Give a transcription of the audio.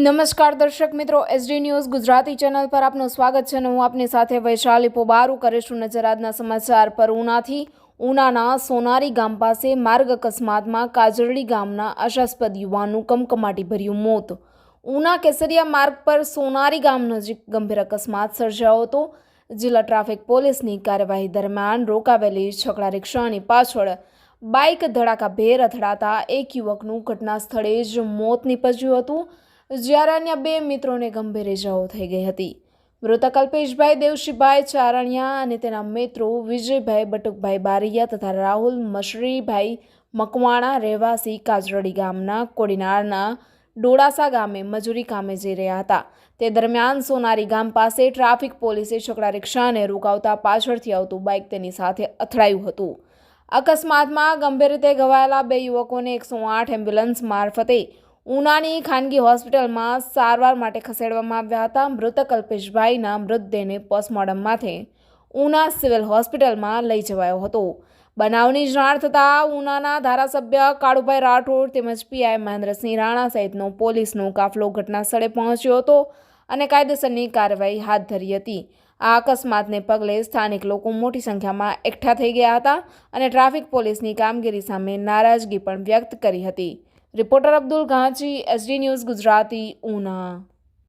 નમસ્કાર દર્શક મિત્રો એસડી ન્યૂઝ ગુજરાતી ચેનલ પર આપનું સ્વાગત છે અને હું આપની સાથે વૈશાલી પોબારુ કરીશું નજર આજના સમાચાર પર. ઉનાથી ઉનાના સોનારી ગામ પાસે માર્ગ અકસ્માતમાં કાજરડી ગામના આશાસ્પદ યુવાનનું કમકમાટી ભર્યું મોત. ઉના કેસરિયા માર્ગ પર સોનારી ગામ નજીક ગંભીર અકસ્માત સર્જાયો હતો. જિલ્લા ટ્રાફિક પોલીસની કાર્યવાહી દરમિયાન રોકાવેલી છકડા રિક્ષાની પાછળ બાઇક ધડાકાભેર અથડાતા એક યુવકનું ઘટના સ્થળે જ મોત નીપજ્યું હતું. જ્યારે અન્ય બે મિત્રોને ગંભીર ઇજાઓ થઈ ગઈ હતી. મૃતક અલ્પેશભાઈ દેવશીભાઈ ચારણિયા અને તેના મિત્રો વિજયભાઈ, બટુકભાઈ બારૈયા તથા રાહુલ મશરીભાઈ મકવાણા રહેવાસી કાજરડી ગામના કોડીનારના ડોળાસા ગામે મજૂરી કામે જઈ રહ્યા હતા. તે દરમિયાન સોનારી ગામ પાસે ટ્રાફિક પોલીસે છકડા રિક્ષાને રોકાવતા પાછળથી આવતું બાઇક તેની સાથે અથડાયું હતું. અકસ્માતમાં ગંભીર રીતે ઘવાયેલા બે યુવકોને એકસો આઠ એમ્બ્યુલન્સ મારફતે ઉનાની ખાનગી હોસ્પિટલમાં સારવાર માટે ખસેડવામાં આવ્યા હતા મૃતક અલ્પેશભાઈના મૃતદેહને પોસ્ટમોર્ટમ માટે ઉના સિવિલ હોસ્પિટલમાં લઈ જવાયો હતો. બનાવની જાણ થતાં ઉનાના ધારાસભ્ય કાળુભાઈ રાઠોડ તેમજ પીઆઈ મહેન્દ્રસિંહ રાણા સહિતનો પોલીસનો કાફલો ઘટના સ્થળે પહોંચ્યો હતો અને કાયદેસરની કાર્યવાહી હાથ ધરી હતી. આ અકસ્માતને પગલે સ્થાનિક લોકો મોટી સંખ્યામાં એકઠા થઈ ગયા હતા અને ટ્રાફિક પોલીસની કામગીરી સામે નારાજગી પણ વ્યક્ત કરી હતી. Reporter Abdul Ganchi SD news Gujarati Una.